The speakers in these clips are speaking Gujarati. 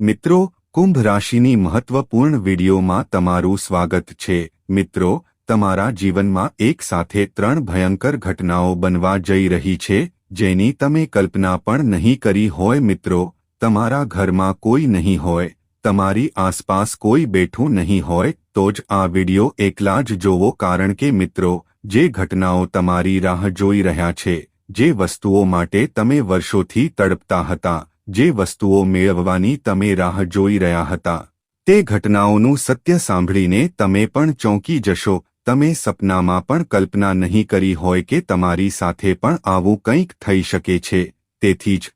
મિત્રો, કુંભ રાશિની મહત્વપૂર્ણ વિડીયોમાં તમારું સ્વાગત છે. મિત્રો, તમારા જીવનમાં એક સાથે ત્રણ ભયંકર ઘટનાઓ બનવા જઈ રહી છે, જેની તમે કલ્પના પણ નહીં કરી હોય મિત્રો. તમારા ઘરમાં કોઈ નહીં હોય, તમારી આસપાસ કોઈ બેઠું નહીં હોય, તો જ આ વિડિયો એકલા જ જોવો કારણ કે મિત્રો, જે ઘટનાઓ તમારી રાહ જોઈ રહ્યા છે, જે વસ્તુઓ માટે તમે વર્ષોથી તડપતા હતા જે વસ્તુઓ મેળવવાની તમે રાહ જોઈ રહ્યા હતા, તે ઘટનાઓનું સત્ય સાંભળીને તમે પણ ચોંકી જશો. તમે સપનામાં પણ કલ્પના નહીં કરી હોય કે તમારી સાથે પણ આવું કંઈક થઈ શકે છે. તેથી જ,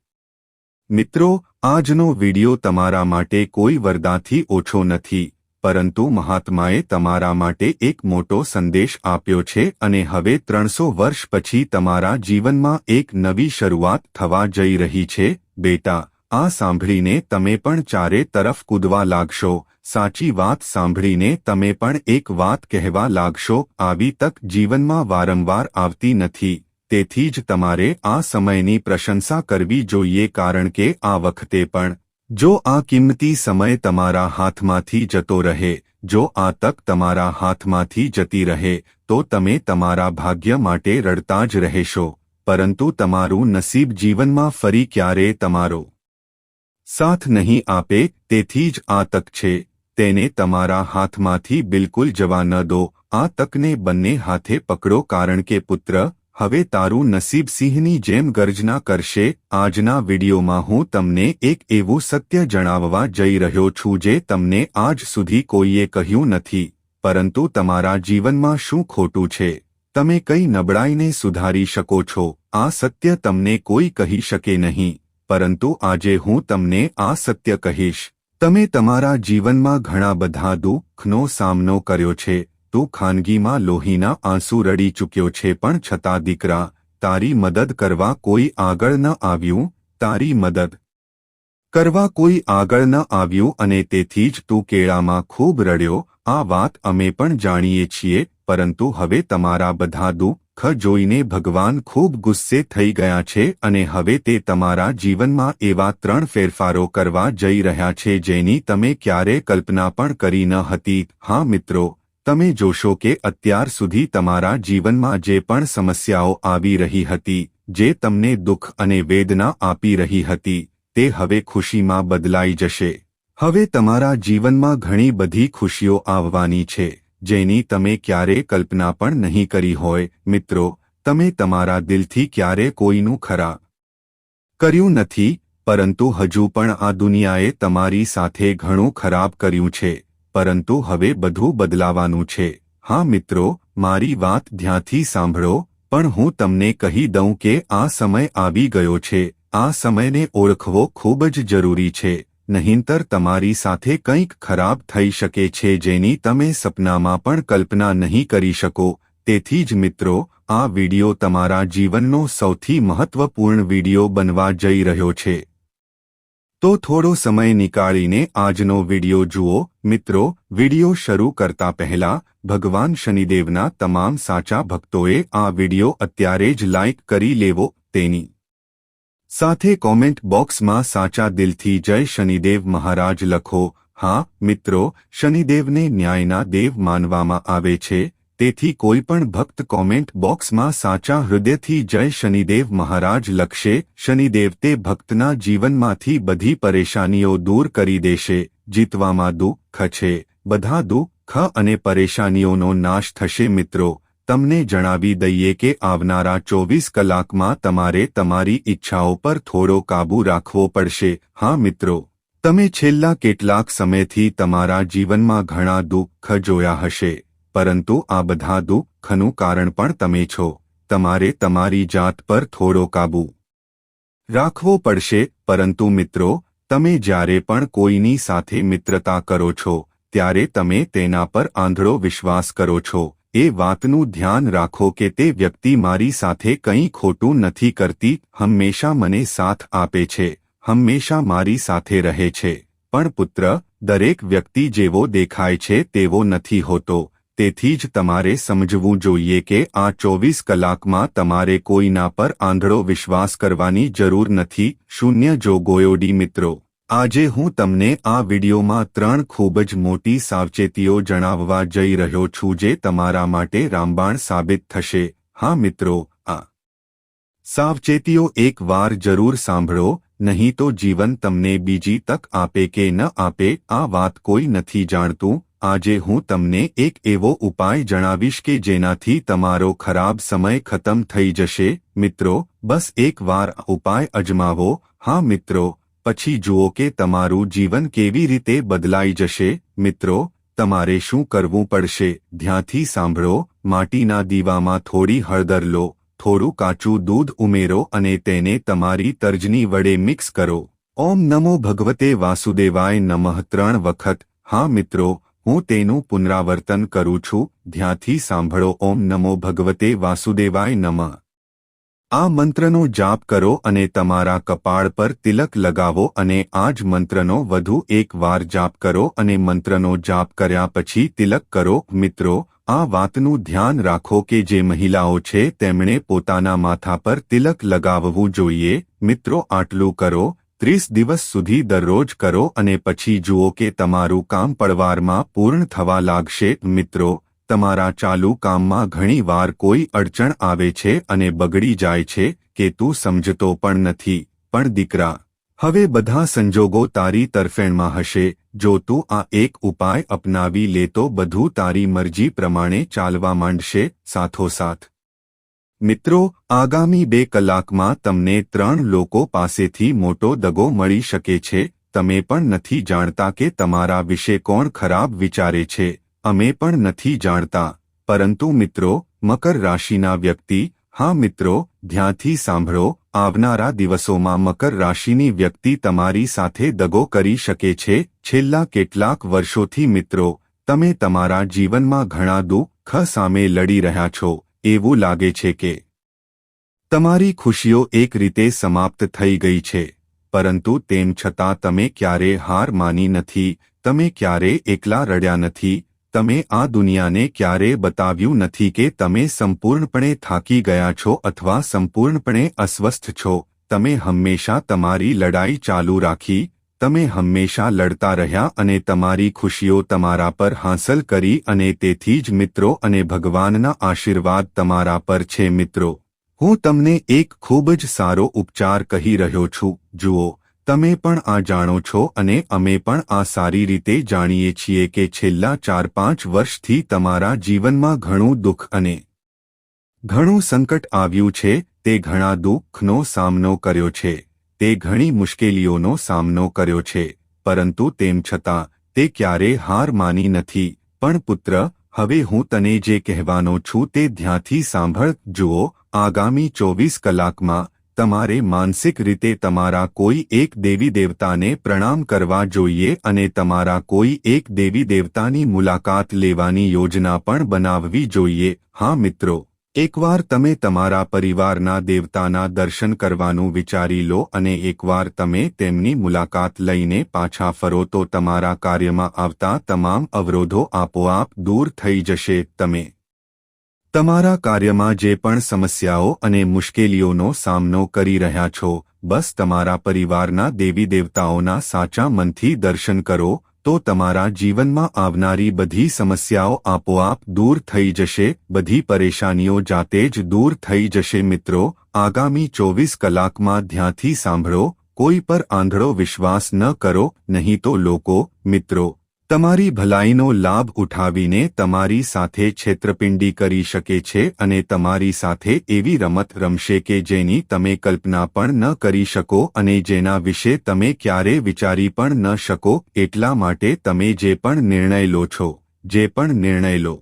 મિત્રો, આજનો વિડિયો તમારા માટે કોઈ વરદાથી ઓછો નથી. પરંતુ મહાત્માએ તમારા માટે એક મોટો સંદેશ આપ્યો છે અને હવે ત્રણસો વર્ષ પછી તમારા જીવનમાં એક નવી શરૂઆત થવા જઈ રહી છે. બેટા, આ સાંભળીને તમે પણ ચારે તરફ કૂદવા લાગશો. સાચી વાત સાંભળીને તમે પણ એક વાત કહેવા લાગશો. આવી તક જીવનમાં વારંવાર આવતી નથી. તેથી જ તમારે આ સમયની પ્રશંસા કરવી જોઈએ કારણ કે આ વખતે પણ જો આ કિંમતી સમય તમારા હાથમાંથી જતો રહે, જો આ તક તમારા હાથમાંથી જતી રહે, તો તમે તમારા ભાગ્ય માટે રડતા જ રહેશો, પરંતુ તમારું નસીબ જીવનમાં ફરી ક્યારે તમારો સાથ નહીં આપે, તેથી જ આ તક છે, તેને તમારા હાથમાંથી બિલકુલ જવા ન દો, આ તકને બંને હાથે પકડો કારણ કે પુત્ર હવે તારું નસીબ સિંહની જેમ ગર્જના કરશે. આજના વિડીયોમાં હું તમને એક એવું સત્ય જણાવવા જઈ રહ્યો છું જે તમને આજ સુધી કોઈએ કહ્યું નથી, પરંતુ તમારા જીવનમાં શું ખોટું છે? તમે કઈ નબળાઈને સુધારી શકો છો. આ સત્ય તમને કોઈ કહી શકે નહીં, પરંતુ આજે હું તમને આ સત્ય કહીશ. તમે તમારા જીવનમાં ઘણા બધા દુઃખનો સામનો કર્યો છે તું ખાનગીમાં લોહીના આંસુ રડી ચૂક્યો છે પણ છતાં દીકરા, તારી મદદ કરવા કોઈ આગળ ન આવ્યું, તારી મદદ કરવા કોઈ આગળ ન આવ્યું અને તેથી જ તું કેળામાં ખૂબ રડ્યો, આ વાત અમે પણ જાણીએ છીએ, પરંતુ હવે તમારા બધા દુઃખ જોઈને ભગવાન ખૂબ ગુસ્સે થઈ ગયા છે અને હવે તે તમારા જીવનમાં એવા ત્રણ ફેરફારો કરવા જઈ રહ્યા છે જેની તમે ક્યારે કલ્પના પણ કરી ન હતી. હા મિત્રો તમે જોશો કે અત્યાર સુધી તમારા જીવનમાં જે પણ સમસ્યાઓ આવી રહી હતી, જે તમને દુઃખ અને વેદના આપી રહી હતી, તે હવે ખુશીમાં બદલાઈ જશે. હવે તમારા જીવનમાં ઘણી બધી ખુશીઓ આવવાની છે, જેની તમે ક્યારે કલ્પના પણ નહીં કરી હોય, મિત્રો, તમે તમારા દિલથી ક્યારે કોઈનું ખરા કર્યું નથી, પરંતુ હજુ પણ આ દુનિયાએ તમારી સાથે ઘણું ખરાબ કર્યું છે. પરંતુ હવે બધું બદલાવાનું છે. હા મિત્રો, મારી વાત ધ્યાનથી સાંભળો, પણ હું તમને કહી દઉં કે આ સમય આવી ગયો છે. આ સમયને ઓળખવો ખૂબ જ જરૂરી છે. નહીંતર તમારી સાથે કંઈક ખરાબ થઈ શકે છે જેની તમે સપનામાં પણ કલ્પના નહીં કરી શકો. તેથી જ મિત્રો, આ વિડિયો તમારા જીવનનો સૌથી મહત્વપૂર્ણ વિડિયો બનવા જઈ રહ્યો છે. તો થોડો સમય નીકાળીને આજનો વિડિયો જુઓ. મિત્રો, વિડિયો શરૂ કરતા પહેલા ભગવાન શનિદેવના તમામ સાચા ભક્તોએ આ વિડિયો અત્યારે જ લાઇક કરી લેવો તેની. સાથે કોમેન્ટ બોક્સમાં સાચા દિલથી જય શનિદેવ મહારાજ લખો. હા, મિત્રો, શનિદેવને ન્યાયના દેવ માનવામાં આવે છે. તેથી કોઈ પણ ભક્ત કોમેન્ટ બોક્સમાં સાચા હૃદયથી જય શનિદેવ મહારાજ લખશે, શનિદેવ તે ભક્તના જીવનમાંથી બધી પરેશાનીઓ દૂર કરી દેશે, જીતવામાં દુઃખ છે, બધા દુઃખ અને પરેશાનીઓનો નાશ થશે મિત્રો, તમને જણાવી દઈએ કે આવનારા ચોવીસ કલાકમાં તમારે તમારી ઈચ્છાઓ પર થોડો કાબૂ રાખવો પડશે. હા મિત્રો, તમે છેલ્લા કેટલાક સમયથી તમારા જીવનમાં ઘણા દુઃખ જોયા હશે. પરંતુ આ બધા દુઃખનું કારણ પણ તમે છો. તમારે તમારી જાત પર થોડો કાબૂ રાખવો પડશે, પરંતુ મિત્રો, તમે જ્યારે પણ કોઈની સાથે મિત્રતા કરો છો, ત્યારે તમે તેના પર આંધળો વિશ્વાસ કરો છો. એ વાતનું ધ્યાન રાખો કે તે વ્યક્તિ મારી સાથે કંઈ ખોટું નથી કરતી, હંમેશા મને સાથ આપે છે, હંમેશા મારી સાથે રહે છે. પણ પુત્ર, દરેક વ્યક્તિ જેવો દેખાય છે તેવો નથી હોતો. તેથી જ તમારે સમજવું જોઈએ કે આ ચોવીસ કલાકમાં તમારે કોઈના પર આંધળો વિશ્વાસ કરવાની જરૂર નથી, શૂન્ય જો ગોયોડી મિત્રો. આજે હું તમને આ વિડિયોમાં ત્રણ ખૂબ જ મોટી સાવચેતીઓ જણાવવા જઈ રહ્યો છું જે તમારા માટે રામબાણ સાબિત થશે. હા મિત્રો, આ. સાવચેતીઓ એક વાર જરૂર સાંભળો, નહીં તો જીવન તમને બીજી તક આપે કે ન આપે, આ વાત કોઈ નથી જાણતું આજે હું તમને એક એવો ઉપાય જણાવીશ કે જેનાથી તમારો ખરાબ સમય ખતમ થઈ જશે. મિત્રો, બસ એક વાર ઉપાય અજમાવો. હા, મિત્રો, પછી જુઓ કે તમારું જીવન કેવી રીતે બદલાઈ જશે. મિત્રો, તમારે શું કરવું પડશે? ધ્યાનથી સાંભળો. માટીના દીવામાં થોડી હળદર લો. થોડું કાચું દૂધ ઉમેરો અને તેને તમારી તર્જની વડે મિક્સ કરો. ઓમ નમો ભગવતે વાસુદેવાય નમઃ ત્રણ વખત. હા, મિત્રો હું તેનું પુનરાવર્તન કરું છું. ધ્યાનથી સાંભળો. ઓમ નમો ભગવતે વાસુદેવાય નમઃ. આ મંત્રનો જાપ કરો અને તમારા કપાળ પર તિલક લગાવો અને આ જ મંત્રનો વધુ એક વાર જાપ કરો અને મંત્રનો જાપ કર્યા પછી તિલક કરો. મિત્રો, આ વાતનું ધ્યાન રાખો કે જે મહિલાઓ છે, તેમણે પોતાના માથા પર તિલક લગાવવું જોઈએ. મિત્રો, આટલું કરો. ત્રીસ દિવસ સુધી દરરોજ કરો અને પછી જુઓ કે તમારું કામ પડવારમાં પૂર્ણ થવા લાગશે. મિત્રો, તમારા ચાલુ કામમાં ઘણીવાર કોઈ અડચણ આવે છે અને બગડી જાય છે કે તું સમજતો પણ નથી. પણ દીકરા, હવે બધા સંજોગો તારી તરફેણમાં હશે. જો તું આ એક ઉપાય અપનાવી લે તો બધું તારી મરજી પ્રમાણે ચાલવા માંડશે. સાથોસાથ મિત્રો, આગામી બે કલાકમાં તમને ત્રણ લોકો પાસેથી મોટો દગો મળી શકે છે, તમે પણ નથી જાણતા કે તમારા વિશે કોણ ખરાબ વિચારે છે, અમે પણ નથી જાણતા, પરંતુ મિત્રો, મકર રાશિના વ્યક્તિ, હા મિત્રો, ધ્યાનથી સાંભળો, આવનારા દિવસોમાં મકર રાશિની વ્યક્તિ તમારી સાથે દગો કરી શકે છે, છેલ્લા કેટલાક વર્ષોથી મિત્રો, તમે તમારા જીવનમાં ઘણા દુઃખ સામે લડી રહ્યા છો એવું લાગે છે કે તમારી ખુશીઓ એક રીતે સમાપ્ત થઈ ગઈ છે, પરંતુ તેમ છતાં તમે ક્યારે હાર માની નથી, તમે ક્યારે એકલા રડ્યા નથી, તમે આ દુનિયાને ક્યારેય બતાવ્યું નથી કે તમે સંપૂર્ણપણે થાકી ગયા છો અથવા સંપૂર્ણપણે અસ્વસ્થ છો, તમે હંમેશા તમારી લડાઈ ચાલુ રાખી તમે હંમેશા લડતા રહ્યા અને તમારી ખુશીઓ તમારા પર હાંસલ કરી અને તેથી જ મિત્રો અને ભગવાનના આશીર્વાદ તમારા પર છે મિત્રો. હું તમને એક ખૂબ જ સારો ઉપચાર કહી રહ્યો છું. જુઓ, તમે પણ આ જાણો છો અને અમે પણ આ સારી રીતે જાણીએ છીએ કે છેલ્લા ચાર પાંચ વર્ષથી તમારા જીવનમાં ઘણું દુઃખ અને ઘણું સંકટ આવ્યું છે, તે ઘણા દુઃખનો સામનો કર્યો છે. તે ઘણી મુશ્કેલીઓનો સામનો કર્યો છે, પરંતુ તેમ છતાં, તે ક્યારે હાર માની નથી. પણ પુત્ર, હવે હું તને જે કહેવાનો છું તે ધ્યાનથી સાંભળ. જુઓ, આગામી ચોવીસ કલાકમાં, તમારે માનસિક રીતે તમારા કોઈ એક દેવી દેવતાને પ્રણામ કરવા જોઈએ અને તમારા કોઈ એક દેવી દેવતાની મુલાકાત લેવાની યોજના પણ બનાવવી જોઈએ. હા મિત્રો એકવાર તમે તમારા પરિવારના દેવતાના દર્શન કરવાનું વિચારી લો અને એકવાર તમે તેમની મુલાકાત લઈને પાછા ફરો તો તમારા કાર્યમાં આવતા તમામ અવરોધો આપોઆપ દૂર થઈ જશે તમે. તમારા કાર્યમાં જે પણ સમસ્યાઓ અને મુશ્કેલીઓનો સામનો કરી રહ્યા છો, બસ તમારા પરિવારના દેવી દેવતાઓના સાચા મનથી દર્શન કરો તો તમારા જીવનમાં આવનારી બધી સમસ્યાઓ આપોઆપ દૂર થઈ જશે, બધી પરેશાનીઓ જાતે જ દૂર થઈ જશે. મિત્રો, આગામી ચોવીસ કલાકમાં ધ્યાનથી સાંભળો, કોઈ પર આંધળો વિશ્વાસ ન કરો, નહીં તો લોકો, મિત્રો તમારી ભલાઈનો લાભ ઉઠાવીને તમારી સાથે છેતરપિંડી કરી શકે છે અને તમારી સાથે એવી રમત રમશે કે જેની તમે કલ્પના પણ ન કરી શકો અને જેના વિશે તમે ક્યારે વિચારી પણ ન શકો, એટલા માટે તમે જે પણ નિર્ણય લો છો, જે પણ નિર્ણય લો.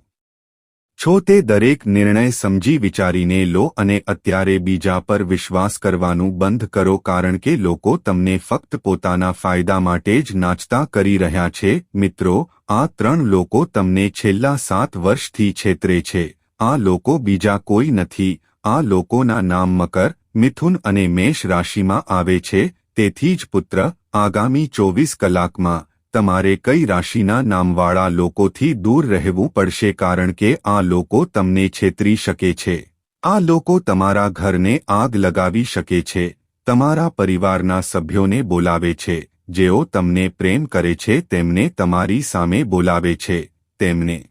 છો તે દરેક નિર્ણય સમજી વિચારીને લો અને અત્યારે બીજા પર વિશ્વાસ કરવાનું બંધ કરો કારણ કે લોકો તમને ફક્ત પોતાના ફાયદા માટે જ નાચતા કરી રહ્યા છે. મિત્રો, આ ત્રણ લોકો તમને છેલ્લા સાત વર્ષથી છેતરે છે. આ લોકો બીજા કોઈ નથી. આ લોકોના નામ મકર, મિથુન અને મેષ રાશિમાં આવે છે. તેથી જ પુત્ર, આગામી ચોવીસ કલાકમાં તમારે કઈ રાશિના નામવાળા લોકોથી દૂર રહેવું પડશે કારણ કે આ લોકો તમને છેતરી શકે છે. આ લોકો તમારા ઘરને આગ લગાવી શકે છે. તમારા પરિવારના સભ્યોને બોલાવે છે. જેઓ તમને પ્રેમ કરે છે, તેમને તમારી સામે બોલાવે છે. તેમને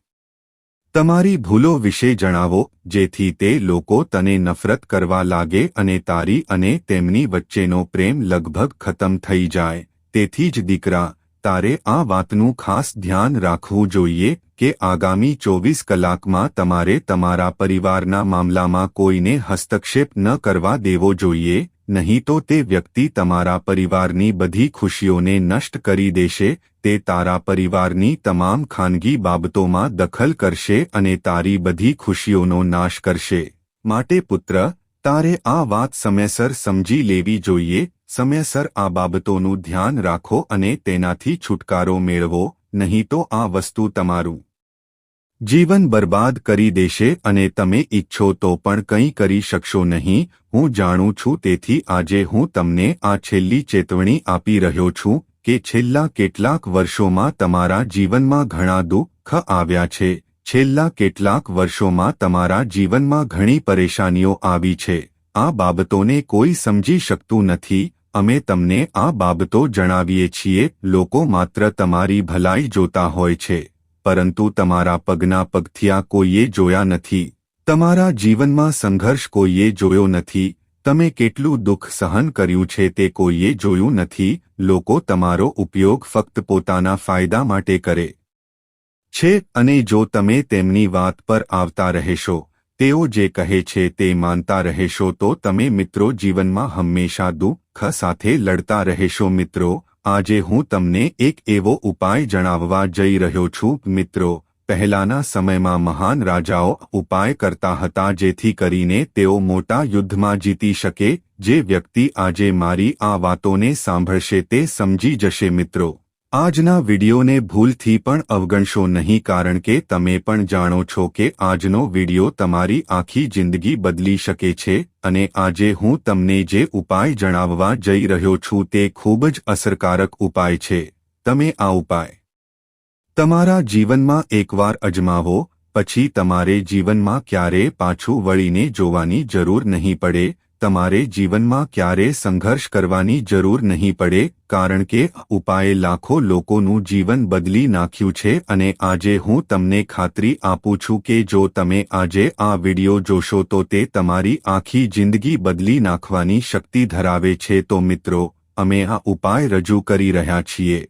તમારી ભૂલો વિશે જણાવો, જેથી તે લોકો તને નફરત કરવા લાગે અને તારી અને તેમની વચ્ચેનો પ્રેમ લગભગ ખતમ થઈ જાય. તેથી જ દીકરા તારે આ વાતનું ખાસ ધ્યાન રાખવું જોઈએ કે આગામી ચોવીસ કલાકમાં તમારે તમારા પરિવારના મામલામાં કોઈને હસ્તક્ષેપ ન કરવા દેવો જોઈએ, નહીં તો તે વ્યક્તિ તમારા પરિવારની બધી ખુશીઓને નષ્ટ કરી દેશે, તે તારા પરિવારની તમામ ખાનગી બાબતોમાં દખલ કરશે અને તારી બધી ખુશીઓનો નાશ કરશે. માટે પુત્ર, તારે આ વાત સમયસર સમજી લેવી જોઈએ સમયસર આ બાબતોનું ધ્યાન રાખો અને તેનાથી છુટકારો મેળવો, નહીં તો આ વસ્તુ તમારું જીવન બરબાદ કરી દેશે અને તમે ઈચ્છો તો પણ કંઈ કરી શકશો નહીં. હું જાણું છું તેથી આજે હું તમને આ છેલ્લી ચેતવણી આપી રહ્યો છું કે છેલ્લા કેટલાક વર્ષોમાં તમારા જીવનમાં ઘણા દુઃખ આવ્યા છે. છેલ્લા કેટલાક વર્ષોમાં તમારા જીવનમાં ઘણી પરેશાનીઓ આવી છે. આ બાબતોને કોઈ સમજી શકતું નથી. અમે તમને આ બાબતો જણાવીએ છીએ, લોકો માત્ર તમારી ભલાઈ જોતા હોય છે, પરંતુ તમારા પગના પગથિયા કોઈએ જોયા નથી, તમારા જીવનમાં સંઘર્ષ કોઈએ જોયો નથી, તમે કેટલું દુઃખ સહન કર્યું છે તે કોઈએ જોયું નથી, લોકો તમારો ઉપયોગ ફક્ત પોતાના ફાયદા માટે કરે છે, અને જો તમે તેમની વાત પર આવતા રહેશો તેઓ જે કહે છે તે માનતા રહેશો તો તમે મિત્રો જીવનમાં હંમેશા દુઃખ સાથે લડતા રહેશો મિત્રો. આજે હું તમને એક એવો ઉપાય જણાવવા જઈ રહ્યો છું, મિત્રો. પહેલાના સમયમાં મહાન રાજાઓ ઉપાય કરતા હતા જેથી કરીને તેઓ મોટા યુદ્ધમાં જીતી શકે. જે વ્યક્તિ આજે મારી આ વાતોને સાંભળશે તે સમજી જશે મિત્રો. આજના વિડીયોને ભૂલથી પણ અવગણશો નહીં કારણ કે તમે પણ જાણો છો કે આજનો વીડિયો તમારી આખી જિંદગી બદલી શકે છે અને આજે હું તમને જે ઉપાય જણાવવા જઈ રહ્યો છું તે ખૂબ જ અસરકારક ઉપાય છે. તમે આ ઉપાય તમારા જીવનમાં એકવાર અજમાવો, પછી તમારે જીવનમાં ક્યારેય પાછું વળીને જોવાની જરૂર નહીં પડે તમારે જીવનમાં ક્યારે સંઘર્ષ કરવાની જરૂર નહીં પડે, કારણ કે ઉપાયે લાખો લોકોનું જીવન બદલી નાખ્યું છે અને આજે હું તમને ખાતરી આપું છું કે જો તમે આજે આ વિડિયો જોશો તો તે તમારી આખી જિંદગી બદલી નાખવાની શક્તિ ધરાવે છે. તો મિત્રો, અમે આ ઉપાય રજૂ કરી રહ્યા છીએ.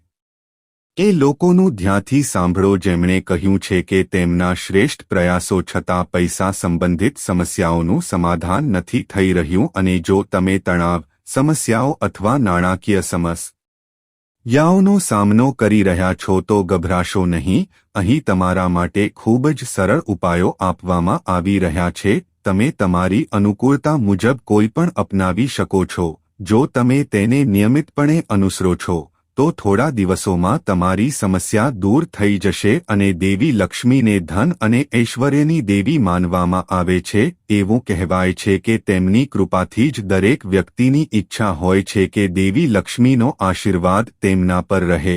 એ લોકોનું ધ્યાનથી સાંભળો જેમણે કહ્યું છે કે તેમના શ્રેષ્ઠ પ્રયાસો છતાં પૈસા સંબંધિત સમસ્યાઓનું સમાધાન નથી થઈ રહ્યું અને જો તમે તણાવ, સમસ્યાઓ અથવા નાણાકીય સમસ્યાઓનો સામનો કરી રહ્યા છો તો ગભરાશો નહીં, અહીં તમારા માટે ખૂબ જ સરળ ઉપાયો આપવામાં આવી રહ્યા છે, તમે તમારી અનુકૂળતા મુજબ કોઈ પણ અપનાવી શકો છો, જો તમે તેને નિયમિતપણે અનુસરો છો. તો થોડા દિવસોમાં તમારી સમસ્યા દૂર થઈ જશે અને દેવી લક્ષ્મીને ધન અને ઐશ્વર્યની દેવી માનવામાં આવે છે, એવું કહેવાય છે કે તેમની કૃપાથી જ દરેક વ્યક્તિની ઈચ્છા હોય છે કે દેવી લક્ષ્મીનો આશીર્વાદ તેમના પર રહે.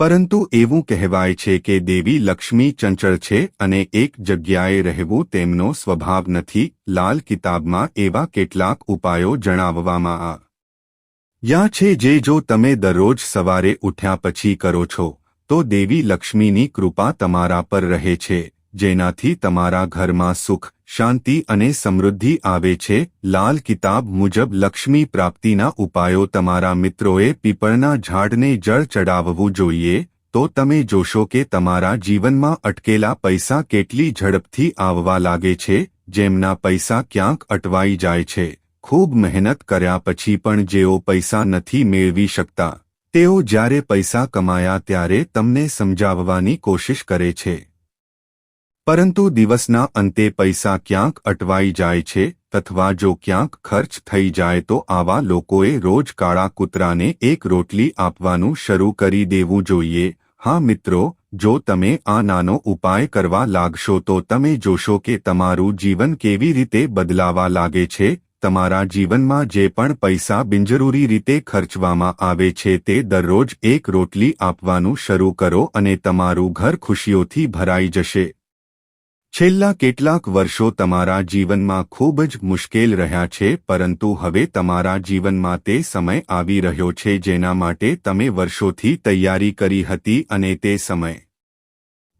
પરંતુ એવું કહેવાય છે કે દેવી લક્ષ્મી ચંચળ છે અને એક જગ્યાએ રહેવું તેમનો સ્વભાવ નથી, લાલ કિતાબમાં એવા કેટલાક ઉપાયો જણાવવામાં આ યા છે જે જો તમે દરરોજ સવારે ઉઠ્યા પછી કરો છો, તો દેવી લક્ષ્મીની કૃપા તમારા પર રહે છે, જેનાથી તમારા ઘરમાં સુખ, શાંતિ અને સમૃદ્ધિ આવે છે. લાલ કિતાબ મુજબ લક્ષ્મી પ્રાપ્તિના ઉપાયો તમારા મિત્રોએ પીપળના ઝાડને જળ ચડાવવું જોઈએ, તો તમે જોશો કે તમારા જીવનમાં અટકેલા પૈસા કેટલી ઝડપથી આવવા લાગે છે, જેમના પૈસા ક્યાંક અટવાઈ જાય છે. ખૂબ મહેનત કર્યા પછી પણ જેઓ પૈસા નથી મેળવી શકતા, તેઓ જ્યારે પૈસા કમાયા ત્યારે તમને સમજાવવાની કોશિશ કરે છે. પરંતુ દિવસના અંતે પૈસા ક્યાંક અટવાઈ જાય છે અથવા જો ક્યાંક ખર્ચ થઈ જાય તો આવા લોકોએ રોજ કાળા કૂતરાને એક રોટલી આપવાનું શરૂ કરી દેવું જોઈએ. હા મિત્રો, જો તમે આ નાનો ઉપાય કરવા લાગશો તો તમે જોશો કે તમારું જીવન કેવી રીતે બદલાવા લાગે છે તમારા જીવનમાં જે પણ પૈસા બિનજરૂરી રીતે ખર્ચવામાં આવે છે તે દરરોજ એક રોટલી આપવાનું શરૂ કરો અને તમારું ઘર ખુશીઓથી ભરાઈ જશે. છેલ્લા કેટલાક વર્ષો તમારા જીવનમાં ખૂબ જ મુશ્કેલ રહ્યા છે, પરંતુ હવે તમારા જીવનમાં તે સમય આવી રહ્યો છે જેના માટે તમે વર્ષોથી તૈયારી કરી હતી અને તે સમય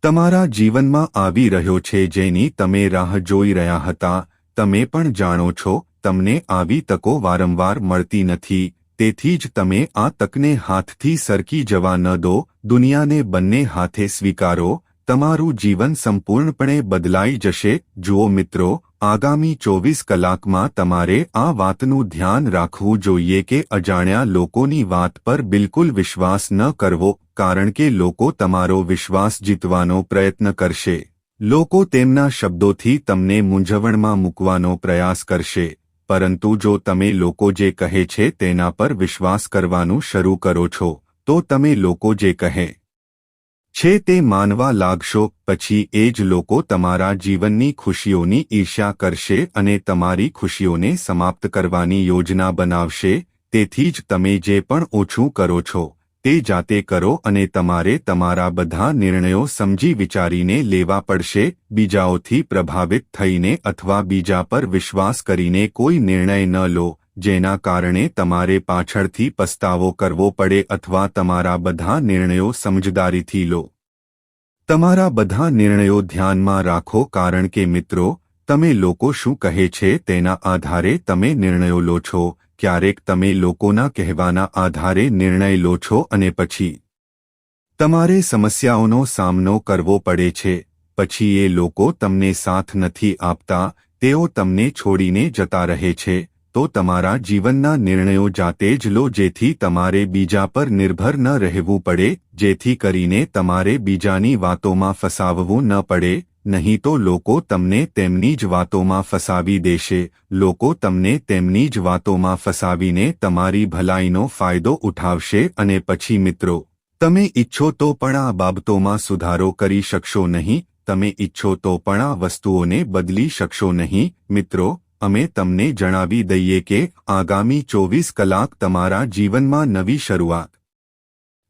તમારા જીવનમાં આવી રહ્યો છે જેની તમે રાહ જોઈ રહ્યા હતા. તમે પણ જાણો છો તમને આવી તકો વારંવાર મળતી નથી, તેથી જ તમે આ તકને હાથથી સરકી જવા ન દો, દુનિયાને બંને હાથે સ્વીકારો, તમારું જીવન સંપૂર્ણપણે બદલાઈ જશે, જુઓ મિત્રો, આગામી ચોવીસ કલાકમાં તમારે આ વાતનું ધ્યાન રાખવું જોઈએ કે અજાણ્યા લોકોની વાત પર બિલકુલ વિશ્વાસ ન કરવો, કારણ કે લોકો તમારો વિશ્વાસ જીતવાનો પ્રયત્ન કરશે. લોકો તેમના શબ્દોથી તમને મૂંઝવણમાં મૂકવાનો પ્રયાસ કરશે. પરંતુ જો તમે લોકો જે કહે છે તેના પર વિશ્વાસ કરવાનું શરૂ કરો છો, તો તમે લોકો જે કહે છે તે માનવા લાગશો, પછી એ જ લોકો તમારા જીવનની ખુશીઓની ઈર્ષ્યા કરશે અને તમારી ખુશીઓને સમાપ્ત કરવાની યોજના બનાવશે, તેથી જ તમે જે પણ ઓછું કરો છો તે જાતે કરો અને તમારે તમારા બધા નિર્ણયો સમજી વિચારીને લેવા પડશે, બીજાઓથી પ્રભાવિત થઈને અથવા બીજા પર વિશ્વાસ કરીને કોઈ નિર્ણય ન લો, જેના કારણે તમારે પાછળથી પસ્તાવો કરવો પડે અથવા તમારા બધા નિર્ણયો સમજદારીથી લો. તમારા બધા નિર્ણયો ધ્યાનમાં રાખો કારણ કે મિત્રો, તમે લોકો શું કહે છે તેના આધારે તમે નિર્ણયો લો છો ક્યારેક તમે લોકોના કહેવાના આધારે નિર્ણય લો છો અને પછી તમારે સમસ્યાઓનો સામનો કરવો પડે છે, પછી એ લોકો તમને સાથ નથી આપતા, તેઓ તમને છોડીને જતા રહે છે, તો તમારા જીવનના નિર્ણયો જાતે જ લો જેથી તમારે બીજા પર નિર્ભર ન રહેવું પડે, જેથી કરીને તમારે બીજાની વાતોમાં ફસાવવું ન પડે નહીં તો લોકો તમને તેમની જ વાતોમાં ફસાવી દેશે, લોકો તમને તેમની જ વાતોમાં ફસાવીને તમારી ભલાઈનો ફાયદો ઉઠાવશે અને પછી મિત્રો, તમે ઈચ્છો તો પણ આ બાબતોમાં સુધારો કરી શકશો નહીં, તમે ઈચ્છો તો પણ આ વસ્તુઓને બદલી શકશો નહીં, મિત્રો, અમે તમને જણાવી દઈએ કે આગામી ચોવીસ કલાક તમારા જીવનમાં નવી શરૂઆત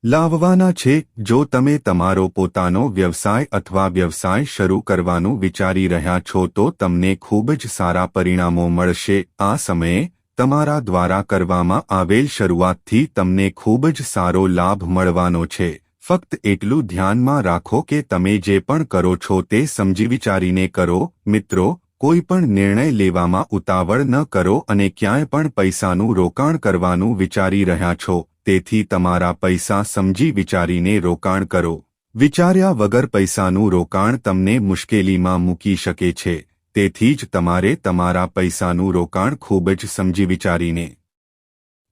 લાવવાના છે, જો તમે તમારો પોતાનો વ્યવસાય અથવા વ્યવસાય શરૂ કરવાનું વિચારી રહ્યા છો તો તમને ખૂબ જ સારા પરિણામો મળશે. આ સમયે તમારા દ્વારા કરવામાં આવેલ શરૂઆતથી તમને ખૂબ જ સારો લાભ મળવાનો છે. ફક્ત એટલું ધ્યાનમાં રાખો કે તમે જે પણ કરો છો તે સમજી વિચારીને કરો. મિત્રો, કોઈ પણ નિર્ણય લેવામાં ઉતાવળ ન કરો અને ક્યાંય પણ પૈસાનું રોકાણ કરવાનું વિચારી રહ્યા છો. તેથી તમારા પૈસા સમજી વિચારીને રોકાણ કરો. વિચાર્યા વગર પૈસાનું રોકાણ તમને મુશ્કેલીમાં મૂકી શકે છે. તેથી જ તમારે તમારા પૈસાનું રોકાણ ખૂબ જ સમજી વિચારીને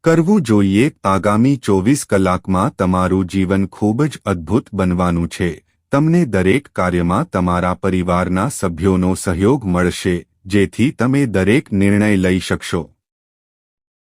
કરવું જોઈએ. આગામી ચોવીસ કલાકમાં તમારું જીવન ખૂબ જ અદ્ભુત બનવાનું છે. તમને દરેક કાર્યમાં તમારા પરિવારના સભ્યોનો સહયોગ મળશે, જેથી તમે દરેક નિર્ણય લઈ શકશો.